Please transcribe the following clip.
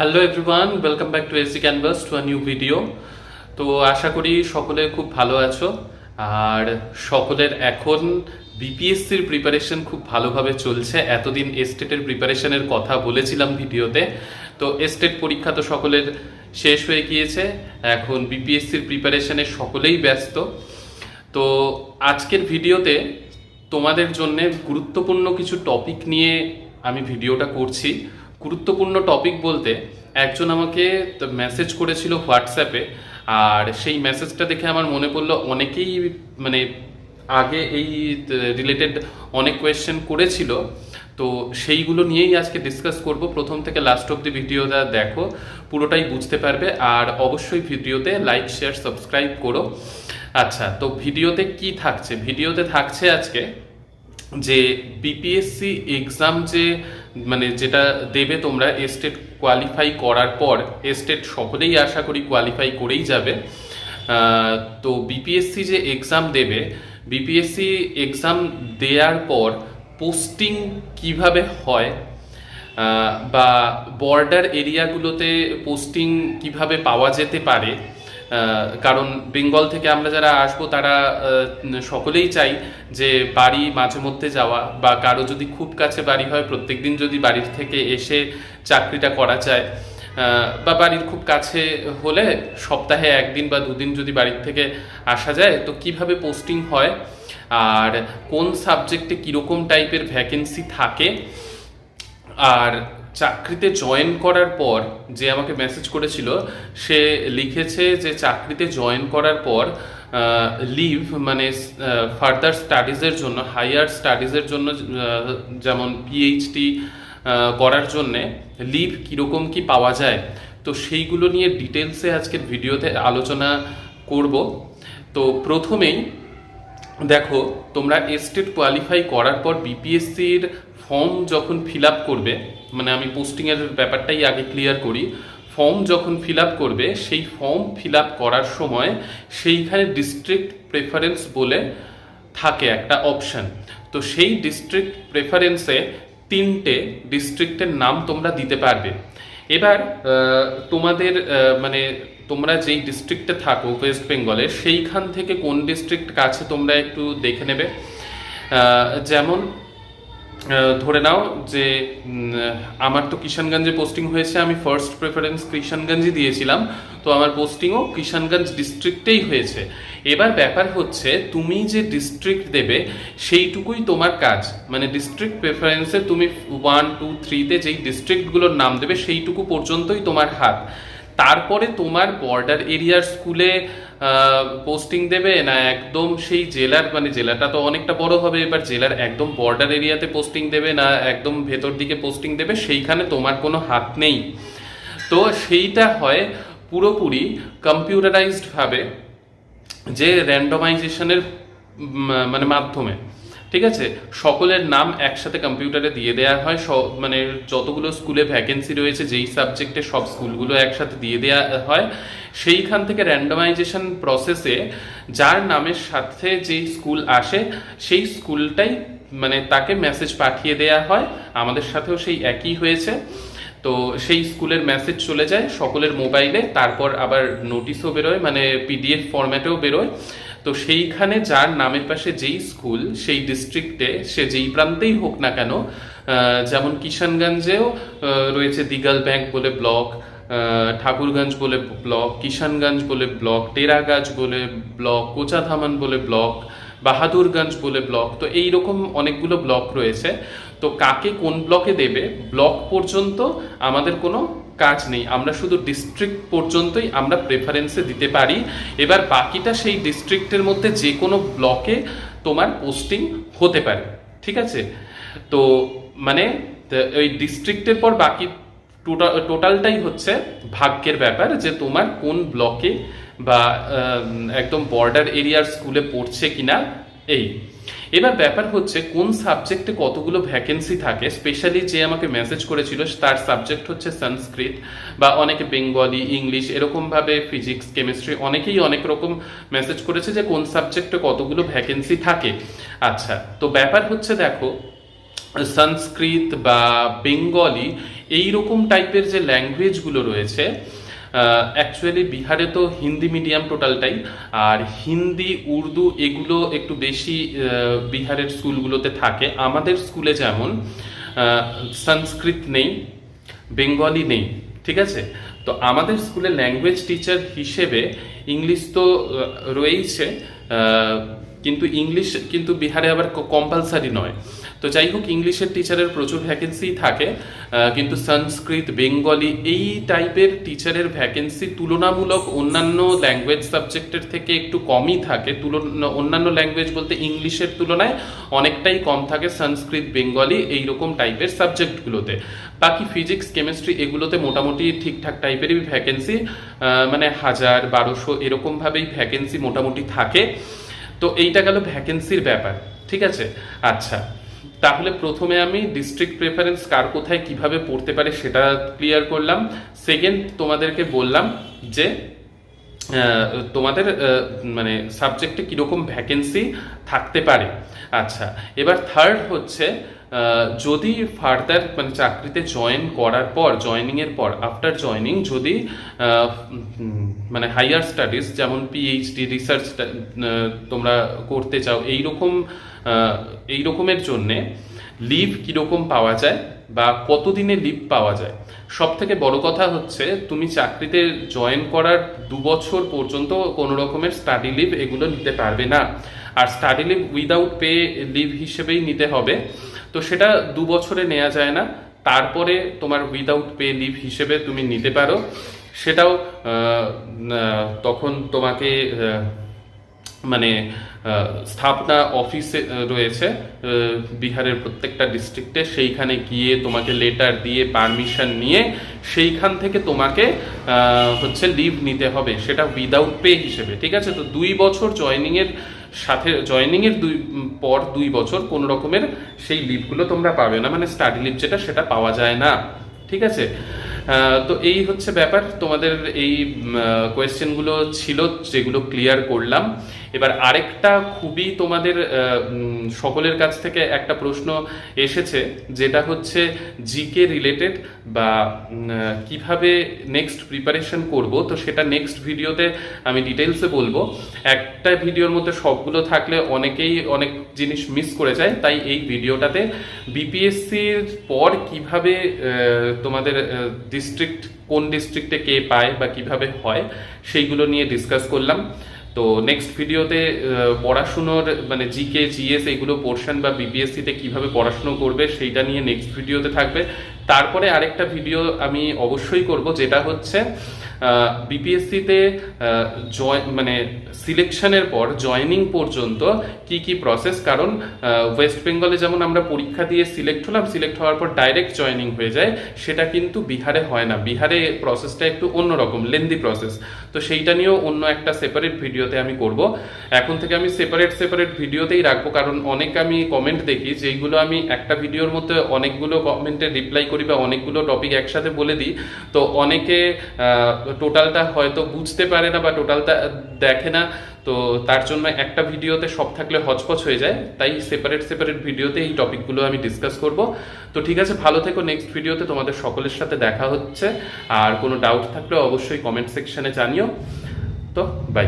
Hello everyone welcome back to AC canvas to a new video তো আশা করি সকলে খুব ভালো আছো। আর সকলের এখন বিপিএসসির প্রিপারেশন খুব ভালোভাবে চলছে। এতদিন এস্টেটের প্রিপারেশনের কথা বলেছিলাম ভিডিওতে। তো এস্টেট পরীক্ষা তো সকলের শেষ হয়ে গিয়েছে। এখন বিপিএসসির প্রিপারেশনে সকলেই ব্যস্ত। তো আজকের ভিডিওতে তোমাদের জন্য গুরুত্বপূর্ণ কিছু টপিক নিয়ে আমি ভিডিওটা করছি। গুরুত্বপূর্ণ টপিক বলতে একজন আমাকে মেসেজ করেছিল হোয়াটসঅ্যাপে আর সেই মেসেজটা দেখে আমার মনে পড়ল অনেকেই মানে আগে এই রিলেটেড অনেক কোয়েশ্চেন করেছিল। তো সেইগুলো নিয়েই আজকে ডিসকাস করব। প্রথম থেকে লাস্ট অব দি ভিডিওটা দেখো, পুরোটাই বুঝতে পারবে। আর অবশ্যই ভিডিওতে লাইক শেয়ার সাবস্ক্রাইব করো। আচ্ছা তো ভিডিওতে কি থাকছে? ভিডিওতে থাকছে আজকে যে বিপিএসসি এক্সাম যে মানে যেটা দেবে তোমরা এস্টেট কোয়ালিফাই করার পর এস্টেট সকলেই আশা করি কোয়ালিফাই করেই যাবে। তো বিপিএসসি যে এক্সাম দেবে বিপিএসসি এক্সাম দেওয়ার পর পোস্টিং কীভাবে হয় বা বর্ডার এরিয়াগুলোতে পোস্টিং কীভাবে পাওয়া যেতে পারে কারণ বেঙ্গল থেকে আমরা যারা আসব, তারা সকলেই চাই যে বাড়ি মাঝে মধ্যে যাওয়া বা কারও যদি খুব কাছে বাড়ি হয়, প্রত্যেকদিন যদি বাড়ির থেকে এসে চাকরিটা করা যায় বা বাড়ির খুব কাছে হলে সপ্তাহে একদিন বা দুদিন যদি বাড়ির থেকে আসা যায়, তো কীভাবে পোস্টিং হয় আর কোন সাবজেক্টে কীরকম টাইপের ভ্যাকেন্সি থাকে, আর চাকরিতে জয়েন করার পর যে আমাকে মেসেজ করেছিল, সে লিখেছে যে চাকরিতে জয়েন করার পর লিভ মানে ফার্দার স্টাডিজের জন্য হাইয়ার স্টাডিজের জন্য যেমন পিএইচডি করার জন্যে লিভ কীরকম কি পাওয়া যায়? তো সেইগুলো নিয়ে ডিটেলসে আজকের ভিডিওতে আলোচনা করব। তো প্রথমেই দেখো, তোমরা এস্টেট কোয়ালিফাই করার পর বিপিএসসির ফর্ম যখন ফিল করবে মানে আমি পোস্টিংয়ের ব্যাপারটাই আগে ক্লিয়ার করি ফর্ম যখন ফিল করবে, সেই ফর্ম ফিল করার সময় সেইখানে ডিস্ট্রিক্ট প্রেফারেন্স বলে থাকে একটা অপশন তো সেই ডিস্ট্রিক্ট প্রেফারেন্সে তিনটে ডিস্ট্রিক্টের নাম তোমরা দিতে পারবে। এবার তোমাদের মানে তোমরা যেই ডিস্ট্রিক্টে থাকো ওয়েস্ট বেঙ্গলে সেইখান থেকে কোন ডিস্ট্রিক্ট কাছে তোমরা একটু দেখে নেবে। যেমন ধরে নাও যে আমার তো কিষানগঞ্জে পোস্টিং হয়েছে, আমি ফার্স্ট প্রেফারেন্স কিষানগঞ্জই দিয়েছিলাম। তো আমার পোস্টিংও কিষানগঞ্জ ডিস্ট্রিক্টেই হয়েছে। এবার ব্যাপার হচ্ছে, তুমি যে ডিস্ট্রিক্ট দেবে, সেইটুকুই তোমার কাজ। মানে ডিস্ট্রিক্ট প্রেফারেন্সে তুমি ওয়ান টু থ্রিতে যেই ডিস্ট্রিক্টগুলোর নাম দেবে, সেইটুকু পর্যন্তই তোমার হাত। তারপরে তোমার বর্ডার এরিয়ার স্কুলে পোস্টিং দেবে না একদম সেই জেলার মানে জেলাটা তো অনেকটা বড় হবে, এবার জেলার একদম বর্ডার এরিয়াতে পোস্টিং দেবে না একদম ভেতর দিকে পোস্টিং দেবে, সেইখানে তোমার কোনো হাত নেই। তো সেইটা হয় পুরোপুরি কম্পিউটারাইজড ভাবে, যে র্যান্ডমাইজেশনের মানে মাধ্যমে। ঠিক আছে? সকলের নাম একসাথে কম্পিউটারে দিয়ে দেওয়া হয় সব মানে যতগুলো স্কুলে ভ্যাকেন্সি রয়েছে, যেই সাবজেক্টে সব স্কুলগুলো একসাথে দিয়ে দেওয়া হয়, সেইখান থেকে র্যান্ডমাইজেশন প্রসেসে যার নামের সাথে যেই স্কুল আসে, সেই স্কুলটাই মানে তাকে মেসেজ পাঠিয়ে দেওয়া হয়। আমাদের সাথেও সেই একই হয়েছে। তো সেই স্কুলের মেসেজ চলে যায় সকলের মোবাইলে তারপর আবার নোটিশও বেরোয় মানে পিডিএফ ফরম্যাটেও বেরোয়। তো সেইখানে যার নামের পাশে যেই স্কুল, সেই ডিস্ট্রিক্টে সে যেই প্রান্তেই হোক না কেন যেমন কিষানগঞ্জেও রয়েছে দিগাল ব্যাংক বলে ব্লক ঠাকুরগঞ্জ বলে ব্লক, কিষানগঞ্জ বলে ব্লক, টেরাগাছ বলে ব্লক, কোচাধামান বলে ব্লক, বাহাদুরগঞ্জ বলে ব্লক, তো এই রকম অনেকগুলো ব্লক রয়েছে। তো কাকে কোন ব্লকে দেবে? ব্লক পর্যন্ত আমাদের কোনো কাজ নেই। আমরা শুধু ডিস্ট্রিক্ট পর্যন্তই আমরা প্রেফারেন্সে দিতে পারি। এবার বাকিটা সেই ডিস্ট্রিক্টের মধ্যে যে কোনো ব্লকে তোমার পোস্টিং হতে পারে। ঠিক আছে? তো মানে ওই ডিস্ট্রিক্টের পর বাকি টোটাল টোটালটাই হচ্ছে ভাগ্যের ব্যাপার যে তোমার কোন ব্লকে বা একদম বর্ডার এরিয়ার স্কুলে পড়ছে কিনা, এই। এবার ব্যাপার হচ্ছে, কোন সাবজেক্টে কতগুলো ভ্যাকেন্সি থাকে? স্পেশালি যে আমাকে মেসেজ করেছিল, তার সাবজেক্ট হচ্ছে সংস্কৃত বা অনেকে বেঙ্গলি ইংলিশ এরকমভাবে ফিজিক্স কেমিস্ট্রি অনেকেই অনেক রকম মেসেজ করেছে যে কোন সাবজেক্টে কতগুলো ভ্যাকেন্সি থাকে। আচ্ছা তো ব্যাপার হচ্ছে দেখো সংস্কৃত বা বেঙ্গলি এই রকম টাইপের যে ল্যাঙ্গুয়েজগুলো রয়েছে অ্যাকচুয়ালি বিহারে তো হিন্দি মিডিয়াম টোটালটাই আর হিন্দি, উর্দু এগুলো একটু বেশি বিহারের স্কুলগুলোতে থাকে। আমাদের স্কুলে যেমন সংস্কৃত নেই, বেঙ্গলি নেই, ঠিক আছে? তো আমাদের স্কুলে ল্যাঙ্গুয়েজ টিচার হিসেবে ইংলিশ তো রয়েইছে কিন্তু ইংলিশ কিন্তু বিহারে আবার কম্পালসারি নয়। তো যাই হোক ইংলিশের টিচারের প্রচুর ভ্যাকেন্সি থাকে কিন্তু সংস্কৃত, বেঙ্গলি এই টাইপের টিচারের ভ্যাকেন্সি তুলনামূলক অন্যান্য ল্যাঙ্গুয়েজ সাবজেক্টের থেকে একটু কমই থাকে। তুলনা, অন্যান্য ল্যাঙ্গুয়েজ বলতে ইংলিশের তুলনায় অনেকটাই কম থাকে সংস্কৃত, বেঙ্গলি এইরকম টাইপের সাবজেক্টগুলোতে বাকি ফিজিক্স কেমিস্ট্রি এগুলোতে মোটামুটি ঠিকঠাক টাইপেরই ভ্যাকেন্সি মানে হাজার, বারোশো এরকমভাবেই ভ্যাকেন্সি মোটামুটি থাকে। তো এইটা গেল ভ্যাকেন্সির ব্যাপার, ঠিক আছে? আচ্ছা। তাহলে প্রথমে আমি ডিস্ট্রিক্ট প্রেফারেন্স কার কোথায় কীভাবে পড়তে পারে সেটা ক্লিয়ার করলাম। সেকেন্ড তোমাদেরকে বললাম যে তোমাদের মানে সাবজেক্টে কীরকম ভ্যাকেন্সি থাকতে পারে। আচ্ছা এবার থার্ড হচ্ছে যদি ফার্দার মানে চাকরিতে জয়েন করার পর জয়নিংয়ের পর আফটার জয়নিং যদি মানে হাইয়ার স্টাডিজ যেমন পিএইচডি রিসার্চ তোমরা করতে চাও, এইরকম এই রকমের জন্যে লিভ কীরকম পাওয়া যায় বা কতদিনে লিভ পাওয়া যায়? সব থেকে বড় কথা হচ্ছে তুমি চাকরিতে জয়েন করার দু বছর পর্যন্ত কোনো রকমের স্টাডি লিভ এগুলো নিতে পারবে না। আর study leave without pay leave হিসেবেই নিতে হবে। তো সেটা দু বছরে নেওয়া যায় না। তারপরে তোমার উইদাউট পে লিভ হিসেবে তুমি নিতে পারো। সেটাও তখন তোমাকে মানে স্থাপনা অফিসে রয়েছে বিহারের প্রত্যেকটা ডিস্ট্রিক্টে সেইখানে গিয়ে তোমাকে লেটার দিয়ে পারমিশন নিয়ে সেইখান থেকে তোমাকে হচ্ছে লিভ নিতে হবে। সেটা উইদাউট পে হিসেবে, ঠিক আছে? তো দুই বছর জয়নিংয়ের সাথে জয়নিংয়ের দুই পর দুই বছর কোনো রকমের সেই লিভগুলো তোমরা পাবে না। মানে স্টাডি লিভ যেটা, সেটা পাওয়া যায় না। ঠিক আছে? তো এই হচ্ছে ব্যাপার। তোমাদের এই কোয়েশ্চেনগুলো ছিল, যেগুলো ক্লিয়ার করলাম। এবার আরেকটা খুবই তোমাদের সকলের কাছ থেকে একটা প্রশ্ন এসেছে, যেটা হচ্ছে জিকে রিলেটেড বা কীভাবে নেক্সট প্রিপারেশন করব, তো সেটা নেক্সট ভিডিওতে আমি ডিটেলসে বলব। একটা ভিডিওর মধ্যে সবগুলো থাকলে অনেকেই অনেক জিনিস মিস করে যায়, তাই এই ভিডিওটাতে বিপিএসসির পর কীভাবে তোমাদের ডিস্ট্রিক্ট কোন ডিস্ট্রিক্টে কে পায় বা কীভাবে হয়, সেইগুলো নিয়ে ডিসকাস করলাম। তো নেক্সট ভিডিওতে পড়াশুনোর মানে জিকে জিএস এগুলো পোর্শন বা বিপিএসসিতে কীভাবে পড়াশুনো করবে সেইটা নিয়ে নেক্সট ভিডিওতে থাকবে। তারপরে আরেকটা ভিডিও আমি অবশ্যই করব, যেটা হচ্ছে বিপিএসসিতে জয় মানে সিলেকশনের পর জয়নিং পর্যন্ত কি কি প্রসেস কারণ ওয়েস্ট বেঙ্গলে যেমন আমরা পরীক্ষা দিয়ে সিলেক্ট হলাম সিলেক্ট হওয়ার পর ডাইরেক্ট জয়নিং হয়ে যায়, সেটা কিন্তু বিহারে হয় না। বিহারে প্রসেসটা একটু অন্যরকম লেন্দি প্রসেস তো সেইটা নিয়েও অন্য একটা সেপারেট ভিডিওতে আমি করব। এখন থেকে আমি সেপারেট সেপারেট ভিডিওতেই রাখব, কারণ অনেক আমি কমেন্ট দেখি, যেইগুলো আমি একটা ভিডিওর মধ্যে অনেকগুলো কমেন্টে রিপ্লাই করি বা অনেকগুলো টপিক একসাথে বলে দিই। তো অনেকে টোটালটা হয়তো বুঝতে পারে না বা টোটালটা দেখে না, তো তার জন্য একটা ভিডিওতে সব থাকলে হচপচ হয়ে যায়। তাই সেপারেট সেপারেট ভিডিওতে এই টপিকগুলো আমি ডিসকাস করব। তো ঠিক আছে, ভালো থেকো। নেক্সট ভিডিওতে তোমাদের সকলের সাথে দেখা হচ্ছে। আর কোনো ডাউট থাকলে অবশ্যই কমেন্ট সেকশানে জানিও। তো বাই